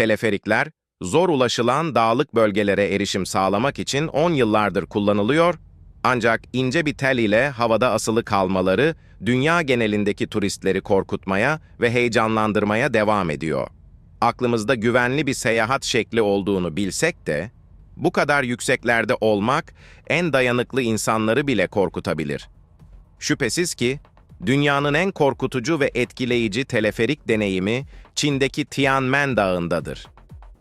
Teleferikler, zor ulaşılan dağlık bölgelere erişim sağlamak için 10 yıllardır kullanılıyor, ancak ince bir tel ile havada asılı kalmaları, dünya genelindeki turistleri korkutmaya ve heyecanlandırmaya devam ediyor. Aklımızda güvenli bir seyahat şekli olduğunu bilsek de, bu kadar yükseklerde olmak en dayanıklı insanları bile korkutabilir. Şüphesiz ki, dünyanın en korkutucu ve etkileyici teleferik deneyimi Çin'deki Tianmen Dağı'ndadır.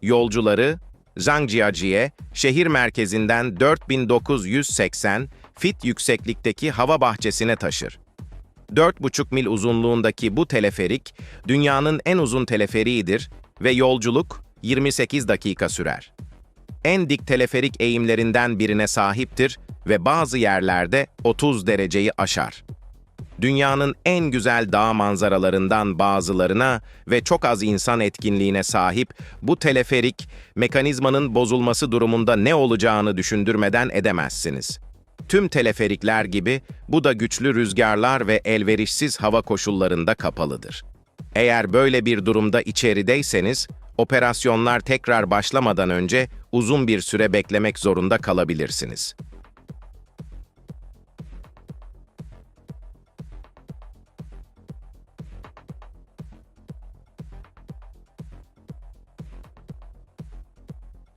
Yolcuları Zhangjiajie şehir merkezinden 4980 fit yükseklikteki hava bahçesine taşır. 4,5 mil uzunluğundaki bu teleferik, dünyanın en uzun teleferiğidir ve yolculuk 28 dakika sürer. En dik teleferik eğimlerinden birine sahiptir ve bazı yerlerde 30 dereceyi aşar. Dünyanın en güzel dağ manzaralarından bazılarına ve çok az insan etkinliğine sahip bu teleferik, mekanizmanın bozulması durumunda ne olacağını düşündürmeden edemezsiniz. Tüm teleferikler gibi bu da güçlü rüzgarlar ve elverişsiz hava koşullarında kapalıdır. Eğer böyle bir durumda içerideyseniz, operasyonlar tekrar başlamadan önce uzun bir süre beklemek zorunda kalabilirsiniz.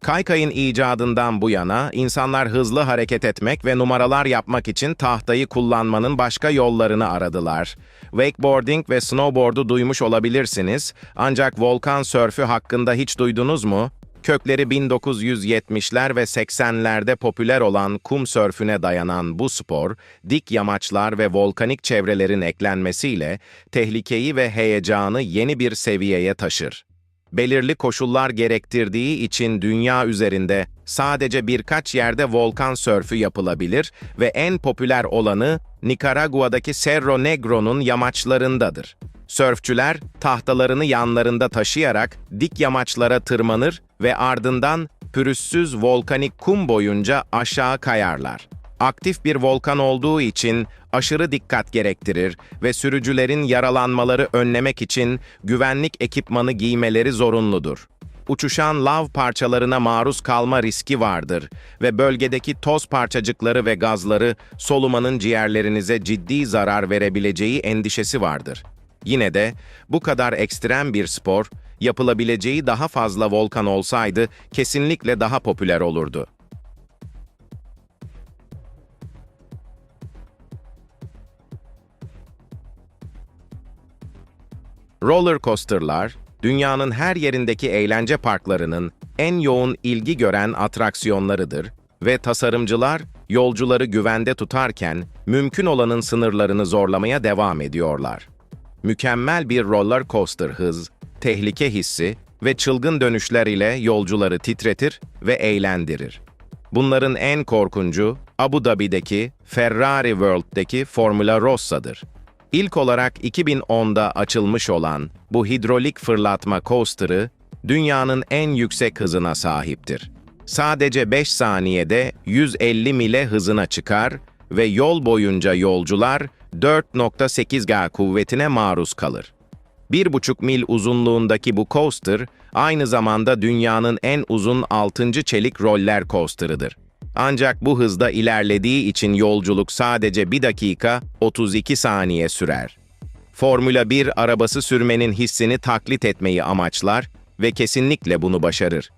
Kaykay'ın icadından bu yana insanlar hızlı hareket etmek ve numaralar yapmak için tahtayı kullanmanın başka yollarını aradılar. Wakeboarding ve snowboard'u duymuş olabilirsiniz ancak volkan sörfü hakkında hiç duydunuz mu? Kökleri 1970'ler ve 80'lerde popüler olan kum sörfüne dayanan bu spor, dik yamaçlar ve volkanik çevrelerin eklenmesiyle tehlikeyi ve heyecanı yeni bir seviyeye taşır belirli koşullar gerektirdiği için dünya üzerinde sadece birkaç yerde volkan sörfü yapılabilir ve en popüler olanı Nikaragua'daki Cerro Negro'nun yamaçlarındadır. Sörfçüler tahtalarını yanlarında taşıyarak dik yamaçlara tırmanır ve ardından pürüzsüz volkanik kum boyunca aşağı kayarlar aktif bir volkan olduğu için aşırı dikkat gerektirir ve sürücülerin yaralanmaları önlemek için güvenlik ekipmanı giymeleri zorunludur. Uçuşan lav parçalarına maruz kalma riski vardır ve bölgedeki toz parçacıkları ve gazları solumanın ciğerlerinize ciddi zarar verebileceği endişesi vardır. Yine de bu kadar ekstrem bir spor, yapılabileceği daha fazla volkan olsaydı kesinlikle daha popüler olurdu. Roller coaster'lar, dünyanın her yerindeki eğlence parklarının en yoğun ilgi gören atraksiyonlarıdır ve tasarımcılar yolcuları güvende tutarken mümkün olanın sınırlarını zorlamaya devam ediyorlar. Mükemmel bir roller coaster hız, tehlike hissi ve çılgın dönüşler ile yolcuları titretir ve eğlendirir. Bunların en korkuncu Abu Dhabi'deki Ferrari World'deki Formula Rossa'dır. İlk olarak 2010'da açılmış olan bu hidrolik fırlatma coaster'ı dünyanın en yüksek hızına sahiptir. Sadece 5 saniyede 150 mile hızına çıkar ve yol boyunca yolcular 4.8 G kuvvetine maruz kalır. 1,5 mil uzunluğundaki bu coaster aynı zamanda dünyanın en uzun 6. çelik roller coaster'ıdır. Ancak bu hızda ilerlediği için yolculuk sadece 1 dakika 32 saniye sürer. Formula 1 arabası sürmenin hissini taklit etmeyi amaçlar ve kesinlikle bunu başarır.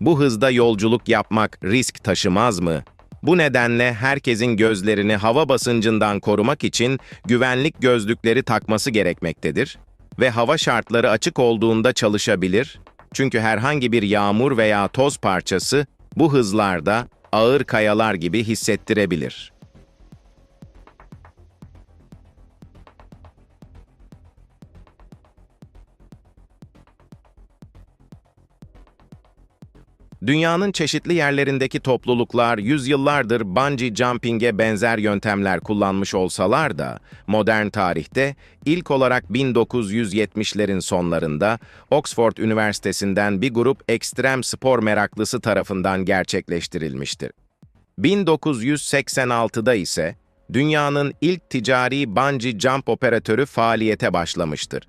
Bu hızda yolculuk yapmak risk taşımaz mı? Bu nedenle herkesin gözlerini hava basıncından korumak için güvenlik gözlükleri takması gerekmektedir ve hava şartları açık olduğunda çalışabilir. Çünkü herhangi bir yağmur veya toz parçası bu hızlarda ağır kayalar gibi hissettirebilir. Dünyanın çeşitli yerlerindeki topluluklar yüzyıllardır bungee jumping'e benzer yöntemler kullanmış olsalar da, modern tarihte ilk olarak 1970'lerin sonlarında Oxford Üniversitesi'nden bir grup ekstrem spor meraklısı tarafından gerçekleştirilmiştir. 1986'da ise dünyanın ilk ticari bungee jump operatörü faaliyete başlamıştır.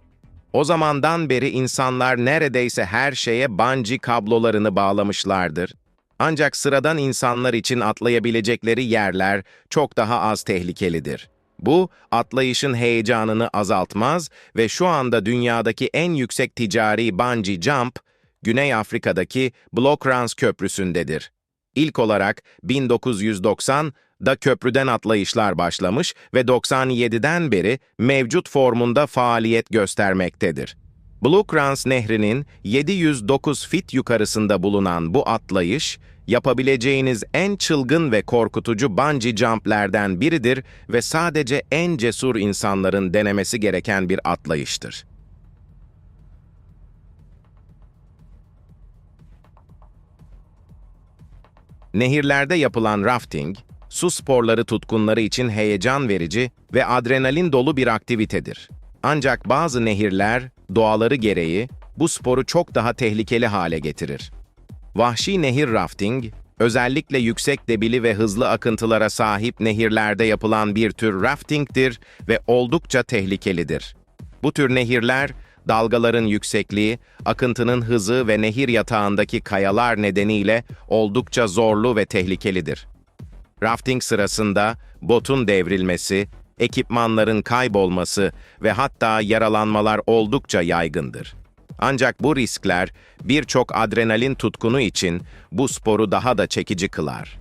O zamandan beri insanlar neredeyse her şeye bungee kablolarını bağlamışlardır. Ancak sıradan insanlar için atlayabilecekleri yerler çok daha az tehlikelidir. Bu, atlayışın heyecanını azaltmaz ve şu anda dünyadaki en yüksek ticari bungee jump, Güney Afrika'daki Blokrans Köprüsü'ndedir. İlk olarak 1990'da köprüden atlayışlar başlamış ve 97'den beri mevcut formunda faaliyet göstermektedir. Blokrans Nehri'nin 709 fit yukarısında bulunan bu atlayış, yapabileceğiniz en çılgın ve korkutucu bungee jumplerden biridir ve sadece en cesur insanların denemesi gereken bir atlayıştır. Nehirlerde yapılan rafting, su sporları tutkunları için heyecan verici ve adrenalin dolu bir aktivitedir. Ancak bazı nehirler, doğaları gereği bu sporu çok daha tehlikeli hale getirir. Vahşi nehir rafting, özellikle yüksek debili ve hızlı akıntılara sahip nehirlerde yapılan bir tür raftingdir ve oldukça tehlikelidir. Bu tür nehirler, dalgaların yüksekliği, akıntının hızı ve nehir yatağındaki kayalar nedeniyle oldukça zorlu ve tehlikelidir. Rafting sırasında botun devrilmesi, ekipmanların kaybolması ve hatta yaralanmalar oldukça yaygındır. Ancak bu riskler birçok adrenalin tutkunu için bu sporu daha da çekici kılar.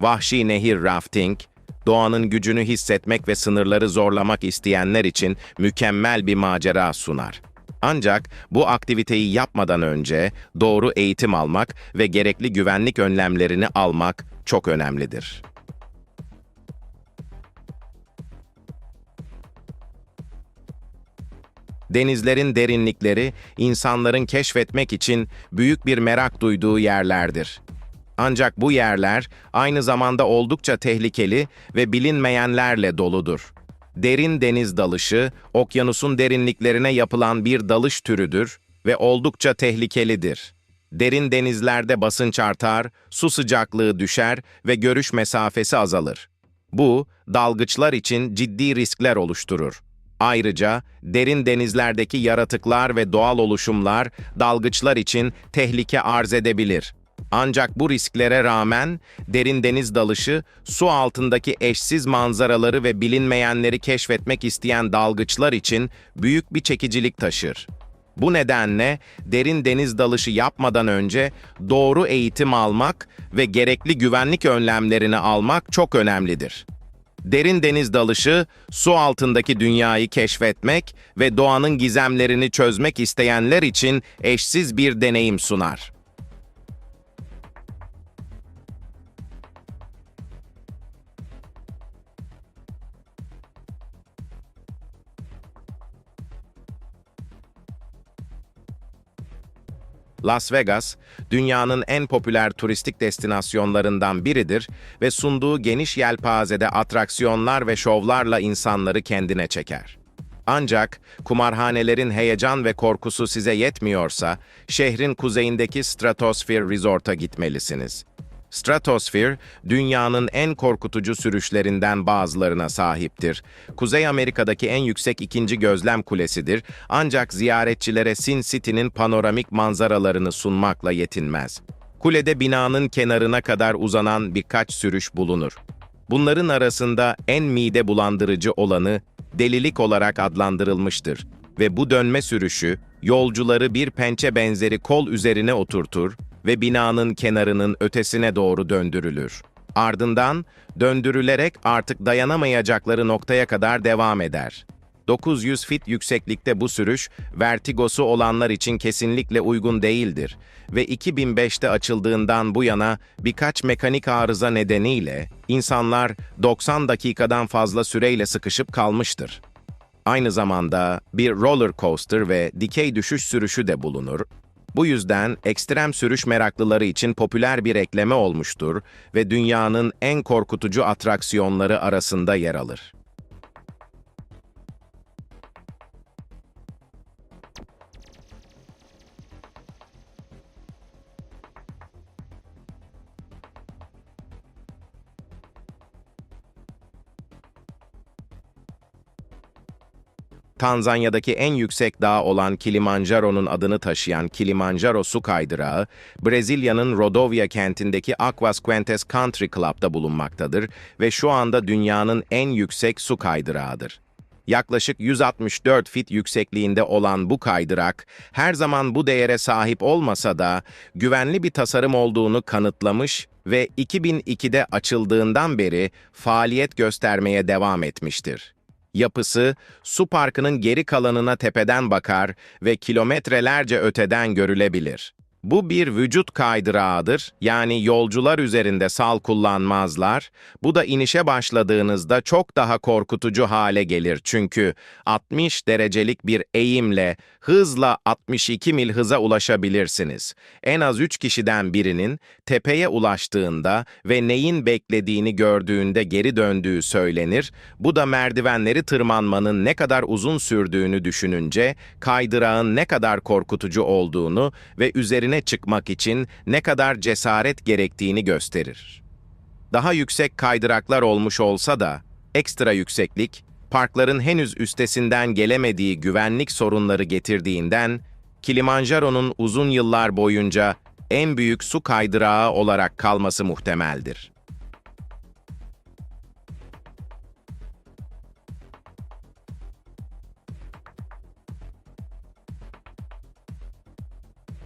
Vahşi nehir rafting, doğanın gücünü hissetmek ve sınırları zorlamak isteyenler için mükemmel bir macera sunar. Ancak bu aktiviteyi yapmadan önce doğru eğitim almak ve gerekli güvenlik önlemlerini almak çok önemlidir. Denizlerin derinlikleri insanların keşfetmek için büyük bir merak duyduğu yerlerdir. Ancak bu yerler aynı zamanda oldukça tehlikeli ve bilinmeyenlerle doludur. Derin deniz dalışı, okyanusun derinliklerine yapılan bir dalış türüdür ve oldukça tehlikelidir. Derin denizlerde basınç artar, su sıcaklığı düşer ve görüş mesafesi azalır. Bu, dalgıçlar için ciddi riskler oluşturur. Ayrıca derin denizlerdeki yaratıklar ve doğal oluşumlar dalgıçlar için tehlike arz edebilir. Ancak bu risklere rağmen derin deniz dalışı, su altındaki eşsiz manzaraları ve bilinmeyenleri keşfetmek isteyen dalgıçlar için büyük bir çekicilik taşır. Bu nedenle derin deniz dalışı yapmadan önce doğru eğitim almak ve gerekli güvenlik önlemlerini almak çok önemlidir. Derin deniz dalışı, su altındaki dünyayı keşfetmek ve doğanın gizemlerini çözmek isteyenler için eşsiz bir deneyim sunar. Las Vegas, dünyanın en popüler turistik destinasyonlarından biridir ve sunduğu geniş yelpazede atraksiyonlar ve şovlarla insanları kendine çeker. Ancak kumarhanelerin heyecan ve korkusu size yetmiyorsa, şehrin kuzeyindeki Stratosphere Resort'a gitmelisiniz. Stratosphere, dünyanın en korkutucu sürüşlerinden bazılarına sahiptir. Kuzey Amerika'daki en yüksek ikinci gözlem kulesidir, ancak ziyaretçilere Sin City'nin panoramik manzaralarını sunmakla yetinmez. Kulede binanın kenarına kadar uzanan birkaç sürüş bulunur. Bunların arasında en mide bulandırıcı olanı delilik olarak adlandırılmıştır ve bu dönme sürüşü yolcuları bir pençe benzeri kol üzerine oturtur ve binanın kenarının ötesine doğru döndürülür. Ardından döndürülerek artık dayanamayacakları noktaya kadar devam eder. 900 fit yükseklikte bu sürüş, vertigosu olanlar için kesinlikle uygun değildir ve 2005'te açıldığından bu yana birkaç mekanik arıza nedeniyle insanlar 90 dakikadan fazla süreyle sıkışıp kalmıştır. Aynı zamanda bir roller coaster ve dikey düşüş sürüşü de bulunur bu yüzden ekstrem sürüş meraklıları için popüler bir ekleme olmuştur ve dünyanın en korkutucu atraksiyonları arasında yer alır. Tanzanya'daki en yüksek dağ olan Kilimanjaro'nun adını taşıyan Kilimanjaro su kaydırağı, Brezilya'nın Rodovia kentindeki Aquas Quentes Country Club'da bulunmaktadır ve şu anda dünyanın en yüksek su kaydırağıdır. Yaklaşık 164 fit yüksekliğinde olan bu kaydırak, her zaman bu değere sahip olmasa da güvenli bir tasarım olduğunu kanıtlamış ve 2002'de açıldığından beri faaliyet göstermeye devam etmiştir. Yapısı, su parkının geri kalanına tepeden bakar ve kilometrelerce öteden görülebilir. Bu bir vücut kaydırağıdır, yani yolcular üzerinde sal kullanmazlar. Bu da inişe başladığınızda çok daha korkutucu hale gelir çünkü 60 derecelik bir eğimle hızla 62 mil hıza ulaşabilirsiniz. En az 3 kişiden birinin tepeye ulaştığında ve neyin beklediğini gördüğünde geri döndüğü söylenir. Bu da merdivenleri tırmanmanın ne kadar uzun sürdüğünü düşününce kaydırağın ne kadar korkutucu olduğunu ve üzerine çıkmak için ne kadar cesaret gerektiğini gösterir. Daha yüksek kaydıraklar olmuş olsa da ekstra yükseklik parkların henüz üstesinden gelemediği güvenlik sorunları getirdiğinden Kilimanjaro'nun uzun yıllar boyunca en büyük su kaydırağı olarak kalması muhtemeldir.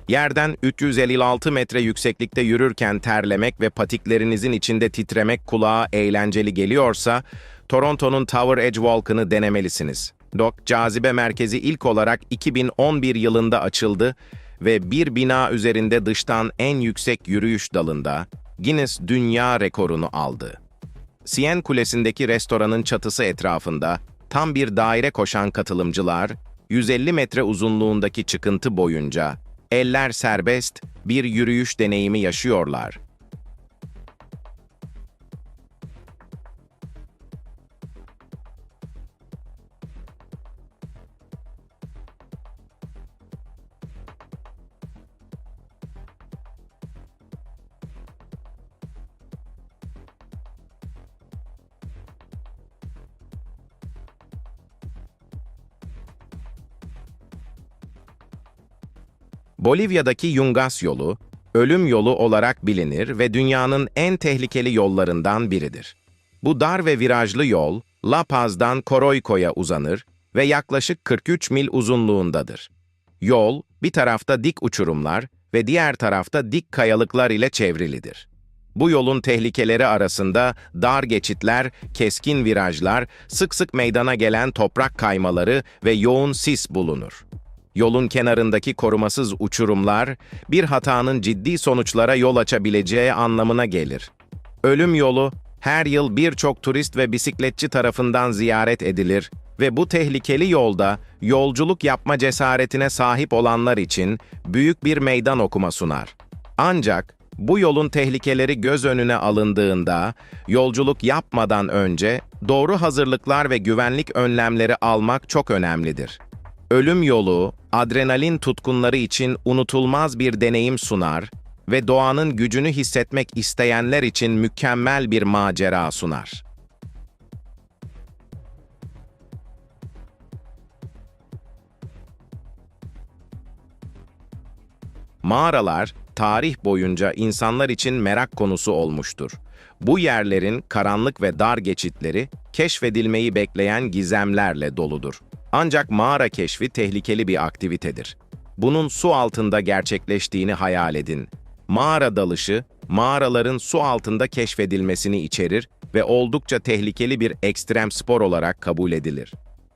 Yerden 356 metre yükseklikte yürürken terlemek ve patiklerinizin içinde titremek kulağa eğlenceli geliyorsa, Toronto'nun Tower Edge Walk'ını denemelisiniz. Dock Cazibe Merkezi ilk olarak 2011 yılında açıldı ve bir bina üzerinde dıştan en yüksek yürüyüş dalında Guinness Dünya Rekorunu aldı. Sien Kulesi'ndeki restoranın çatısı etrafında tam bir daire koşan katılımcılar, 150 metre uzunluğundaki çıkıntı boyunca eller serbest bir yürüyüş deneyimi yaşıyorlar. Bolivya'daki Yungas yolu, ölüm yolu olarak bilinir ve dünyanın en tehlikeli yollarından biridir. Bu dar ve virajlı yol, La Paz'dan Coroico'ya uzanır ve yaklaşık 43 mil uzunluğundadır. Yol, bir tarafta dik uçurumlar ve diğer tarafta dik kayalıklar ile çevrilidir. Bu yolun tehlikeleri arasında dar geçitler, keskin virajlar, sık sık meydana gelen toprak kaymaları ve yoğun sis bulunur. Yolun kenarındaki korumasız uçurumlar, bir hatanın ciddi sonuçlara yol açabileceği anlamına gelir. Ölüm yolu, her yıl birçok turist ve bisikletçi tarafından ziyaret edilir ve bu tehlikeli yolda yolculuk yapma cesaretine sahip olanlar için büyük bir meydan okuma sunar. Ancak bu yolun tehlikeleri göz önüne alındığında, yolculuk yapmadan önce doğru hazırlıklar ve güvenlik önlemleri almak çok önemlidir. Ölüm yolu, adrenalin tutkunları için unutulmaz bir deneyim sunar ve doğanın gücünü hissetmek isteyenler için mükemmel bir macera sunar. Mağaralar, tarih boyunca insanlar için merak konusu olmuştur. Bu yerlerin karanlık ve dar geçitleri, keşfedilmeyi bekleyen gizemlerle doludur. Ancak mağara keşfi tehlikeli bir aktivitedir. Bunun su altında gerçekleştiğini hayal edin. Mağara dalışı, mağaraların su altında keşfedilmesini içerir ve oldukça tehlikeli bir ekstrem spor olarak kabul edilir.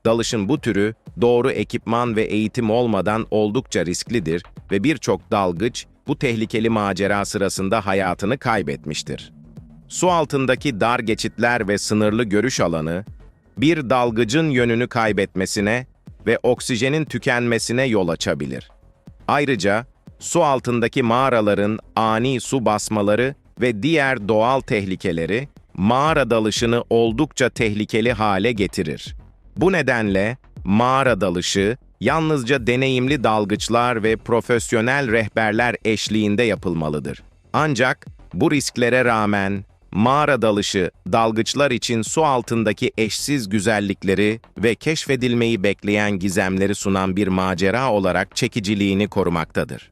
Dalışın bu türü, doğru ekipman ve eğitim olmadan oldukça risklidir ve birçok dalgıç bu tehlikeli macera sırasında hayatını kaybetmiştir. Su altındaki dar geçitler ve sınırlı görüş alanı, bir dalgıcın yönünü kaybetmesine ve oksijenin tükenmesine yol açabilir. Ayrıca su altındaki mağaraların ani su basmaları ve diğer doğal tehlikeleri mağara dalışını oldukça tehlikeli hale getirir. Bu nedenle mağara dalışı yalnızca deneyimli dalgıçlar ve profesyonel rehberler eşliğinde yapılmalıdır. Ancak bu risklere rağmen mağara dalışı, dalgıçlar için su altındaki eşsiz güzellikleri ve keşfedilmeyi bekleyen gizemleri sunan bir macera olarak çekiciliğini korumaktadır.